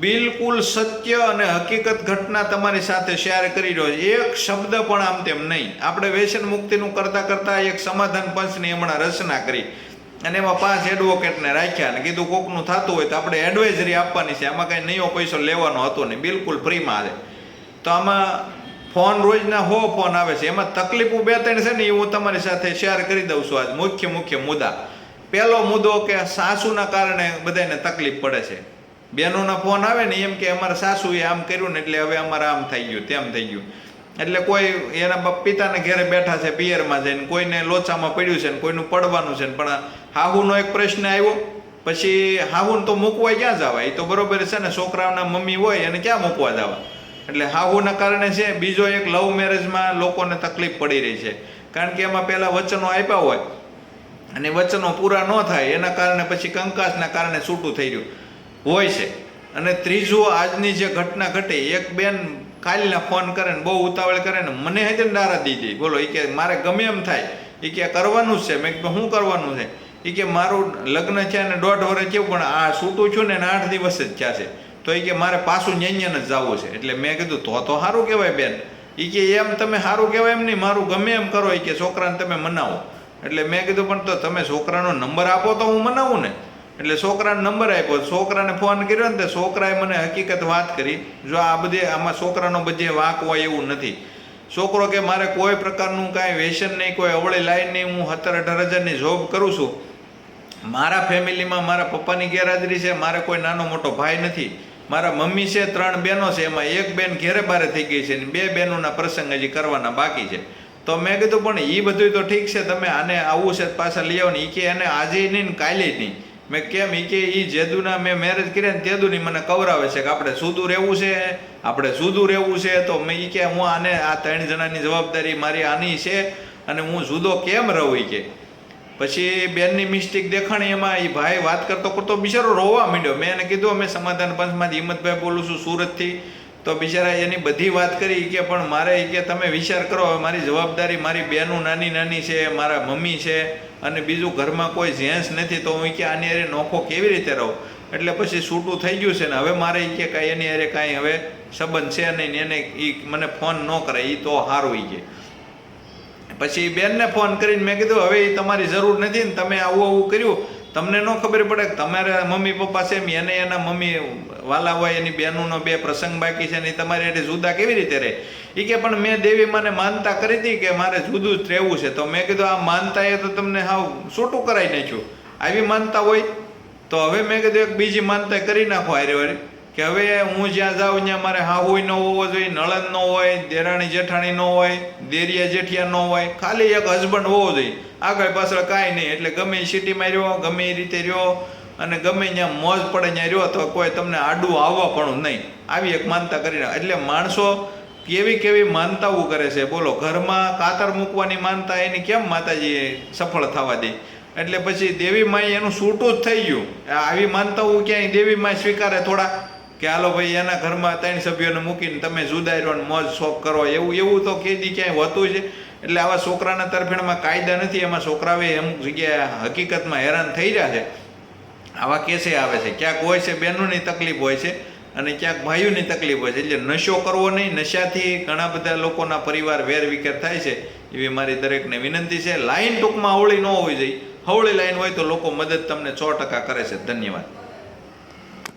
બિલકુલ સત્ય અને હકીકત ઘટના તમારી સાથે શેર કરી રહ્યો છે. એક શબ્દ પણ આમ તેમ નહીં. આપણે વ્યસન મુક્તિનું કરતાં કરતાં એક સમાધાન પંચની હમણાં રચના કરી. અને એમાં પાંચ એડવોકેટને રાખ્યા અને કીધું કોકનું થતું હોય તો આપણે એડવાઇઝરી આપવાની છે. આમાં કાંઈ નયો પૈસો લેવાનો હતો નહીં. બિલકુલ ફ્રીમાં આવે તો આમાં ફોન રોજના હો ફોન આવે છે. એમાં તકલીફો બે ત્રણ છે ને એ હું તમારી સાથે શેર કરી દઉં છું આજ. મુખ્ય મુખ્ય મુદ્દા. પહેલો મુદ્દો કે સાસુના કારણે બધાને તકલીફ પડે છે. બહેનોના ફોન આવે ને એમ કે અમારા સાસુએ આમ કર્યું ને એટલે હવે અમારે આમ થઈ ગયું, તેમ થઈ ગયું. એટલે કોઈ એના પિતાને ઘરે બેઠા છે પિયરમાં જઈને, કોઈને લોચામાં પડ્યું છે ને કોઈનું પડવાનું છે ને, પણ હાહુનો એક પ્રશ્ન આવ્યો, પછી હાહુને તો મૂકવા ક્યાં જવા એ તો બરોબર છે ને છોકરાઓના મમ્મી હોય એને ક્યાં મૂકવા જવા? એટલે હાહુના કારણે છે, બીજો એક લવ મેરેજમાં લોકોને તકલીફ પડી રહી છે. કારણ કે એમાં પહેલાં વચનો આપ્યા હોય, અને વચનો પૂરા ન થાય, એના કારણે પછી કંકાસના કારણે છૂટું થઈ રહ્યું. હોય છે. અને ત્રીજું, આજની જે ઘટના ઘટી, એક બેન કાલના ફોન કરે ને બહુ ઉતાવળ કરે ને મને હજે નારા દીધી બોલો એ કે મારે ગમે એમ થાય. એ કે કરવાનું છે. મેં કીધું શું કરવાનું છે? એ કે, મારું લગ્ન છે ને દોઢ વર્ષ થયું, પણ આ સૂતું છું ને આઠ દિવસ જ થયા છે. તો એ કે, મારે પાછું ન્યાયને જ જવું છે. એટલે મેં કીધું, તો તો સારું કહેવાય બેન. એ કે, એમ તમે સારું કહેવાય એમ નહીં, મારું ગમે એમ કરો. એ કે, છોકરાને તમે મનાવો. એટલે મેં કીધું, પણ તો તમે છોકરાનો નંબર આપો તો હું મનાવું ને. એટલે છોકરાનો નંબર આપ્યો. છોકરાને ફોન કર્યો ને તે છોકરાએ મને હકીકત વાત કરી. જો આ બધે આમાં છોકરાનો બધે વાંક હોય એવું નથી. છોકરો કે મારે કોઈ પ્રકારનું કાંઈ વ્યસન નહીં, કોઈ અવળી લાઈન નહીં, હું સત્તર અઢાર હજારની જોબ કરું છું. મારા ફેમિલીમાં મારા પપ્પાની ગેરહાજરી છે, મારે કોઈ નાનો મોટો ભાઈ નથી. મારા મમ્મી છે, ત્રણ બહેનો છે, એમાં એક બેન ઘેરે બારે થઈ ગઈ છે અને બે બહેનોના પ્રસંગ હજી કરવાના બાકી છે. તો મેં કીધું, પણ એ બધું તો ઠીક છે, તમે આને આવું છે, પાછા લઈ આવો ને એ કે એને આજે નહીં ને કાલે નહીં. મેં કેમ એ કે એ જેદુના મેં મેરેજ કર્યા ને તેદુની મને કવરાવે છે કે આપણે સુધું રહેવું છે, આપણે સુદું રહેવું છે, તો મેં એ કે હું આને, આ ત્રણ જણાની જવાબદારી મારી આની છે અને હું જુદો કેમ રહું કે. પછી બેનની મિસ્ટેક દેખાણી એમાં એ ભાઈ વાત કરતો કરતો બિચારો રોવા માંડ્યો. મેં એને કીધું, અમે સમાધાન પંચમાંથી હિંમતભાઈ બોલું છું સુરતથી. તો બિચારા એની બધી વાત કરી કે પણ મારે કે તમે વિચાર કરો, હવે મારી જવાબદારી મારી બેનું નાની નાની છે, મારા મમ્મી છે અને બીજું ઘરમાં કોઈ જેન્ટ્સ નથી, તો હું કે આની હારે નોખો કેવી રીતે રહું? એટલે પછી છૂટું થઈ ગયું છે ને, હવે મારે કે કાંઈ એની હારે કાંઈ હવે સંબંધ છે નહીં એને એ મને ફોન ન કરે એ તો સારું કે. પછી બેનને ફોન કરીને મેં કીધું, હવે એ તમારી જરૂર નથી ને, તમે આવું આવું કર્યું તમને ન ખબર પડે કે તમારા મમ્મી પપ્પા છે એને એના મમ્મી વાલા હોય, એની બહેનોનો બે પ્રસંગ બાકી છે ને તમારી એટલે જુદા કેવી રીતે રહે? એ કે પણ મેં દેવી મને માનતા કરી હતી કે મારે જુદું જ રહેવું છે. તો મેં કીધું, આ માનતા એ તો તમને હાવ છૂટું કરાવી નાખ્યું. આવી માનતા હોય તો હવે મેં કીધું, એક બીજી માનતા કરી નાખો હારે વારે. કે હવે હું જ્યાં જાઉં ત્યાં મારે હાહુય ન હોવો જોઈએ, નળદ ન હોય, દેરાણી જેઠાણી ન હોય, દેરિયા જેઠિયા ન હોય. ખાલી એક હસબન્ડ હોવો જોઈએ. આગળ પાછળ કાંઈ નહીં. એટલે ગમે સિટીમાં રહ્યો, ગમે એ રીતે રહ્યો, અને ગમે ત્યાં મોજ પડે ત્યાં રહ્યો, તો કોઈ તમને આડું આવવા પણ નહીં. આવી એક માનતા કરી એટલે માણસો કેવી કેવી માનતાઓ કરે છે. બોલો, ઘરમાં કાતર મૂકવાની માનતા એની કેમ માતાજી સફળ થવા દે? એટલે પછી દેવી માય એનું છૂટું જ થઈ ગયું. આવી માનતાઓ ક્યાંય દેવી માય સ્વીકારે થોડા? કે હાલો ભાઈ, એના ઘરમાં ત્રણ સભ્યોને મૂકીને તમે જુદા રહ્યો ને મોજ શોખ કરો. એવું એવું તો કેદી ક્યાંય હોતું છે. એટલે આવા છોકરાના તરફેણમાં કાયદા નથી. એમાં છોકરાઓએ અમુક જગ્યાએ હકીકતમાં હેરાન થઈ રહ્યા છે. આવા કેસે આવે છે. ક્યાંક હોય છે બહેનોની તકલીફ હોય છે અને ક્યાંક ભાઈઓની તકલીફ હોય છે. એટલે નશો કરવો નહીં. નશાથી ઘણા બધા લોકોના પરિવાર વેર વિખેર થાય છે. એવી મારી દરેકને વિનંતી છે. લાઈન ટૂંકમાં હવળી ન હોવી જોઈએ. હવળી લાઈન હોય તો લોકો મદદ તમને સો ટકા કરે છે. ધન્યવાદ.